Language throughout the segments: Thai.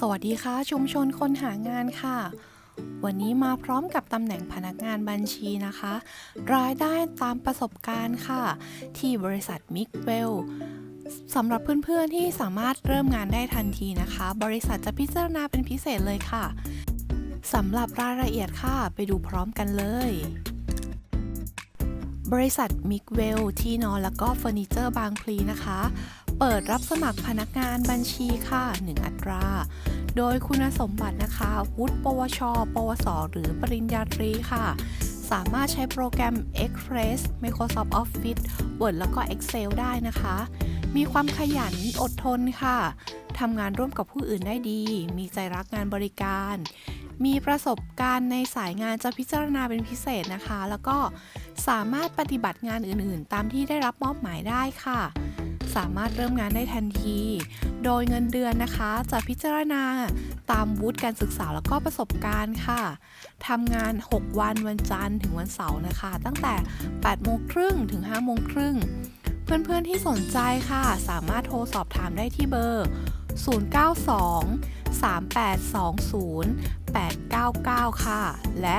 สวัสดีค่ะ ชุมชนคนหางานค่ะ วันนี้มาพร้อมกับตำแหน่งพนักงานบัญชีนะคะ รายได้ตามประสบการณ์ค่ะ ที่บริษัทมิกเวลสำหรับเพื่อนๆที่สามารถเริ่มงานได้ทันทีนะคะ บริษัทจะพิจารณาเป็นพิเศษเลยค่ะสำหรับรายละเอียดค่ะ ไปดูพร้อมกันเลย บริษัทมิกเวลที่นอนแล้วก็เฟอร์นิเจอร์บางพลีนะคะ เปิดรับสมัครพนักงานบัญชีค่ะ 1 อัตรา โดยคุณสมบัตินะคะ วุฒิปวช ปวส หรือปริญญาตรีค่ะ สามารถใช้โปรแกรม Express Microsoft Office Word แล้วก็ Excel ได้นะคะ มีความขยันอดทนค่ะทำงานร่วมกับผู้อื่นได้ดี มีใจรักงานบริการ มีประสบการณ์ในสายงานจะพิจารณาเป็นพิเศษนะคะ แล้วก็สามารถปฏิบัติงานอื่นๆ ตามที่ได้รับมอบหมายได้ค่ะ สามารถเริ่มงานได้ทันที โดยเงินเดือนนะคะจะพิจารณาตามวุฒิการศึกษาแล้วก็ประสบการณ์ค่ะทำงาน 6 วันวันจันทร์ถึงวันเสาร์นะคะ ตั้งแต่8โมงครึ่งถึง5โมงครึ่งเพื่อนๆที่สนใจค่ะ สามารถโทรสอบถามได้ที่เบอร์ 092 3820 899 ค่ะ และ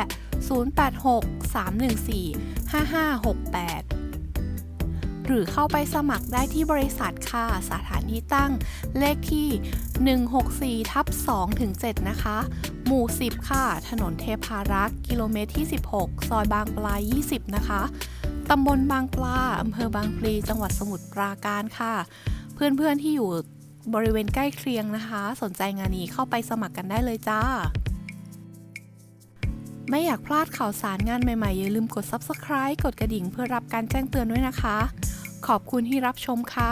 086 314 5568 หรือเข้าไปสมัครได้ที่บริษัทค่ะ สถานที่ตั้งเลขที่ 164ทับ2ถึง7นะคะ หมู่ 10 ค่ะ ถนนเทพารักษ์กิโลเมตรที่ 16 ซอยบางปลาย 20 นะคะ ตำบลบางปลาอำเภอบางพลี จังหวัดสมุทรปราการค่ะ เพื่อนๆที่อยู่บริเวณใกล้เคียงนะคะ สนใจงานนี้เข้าไปสมัครกันได้เลยจ้า ไม่อยากพลาดข่าวสารงานใหม่ๆ อย่าลืมกด Subscribe กดกระดิ่งเพื่อรับการแจ้งเตือนด้วยนะคะ ขอบคุณที่รับชมค่ะ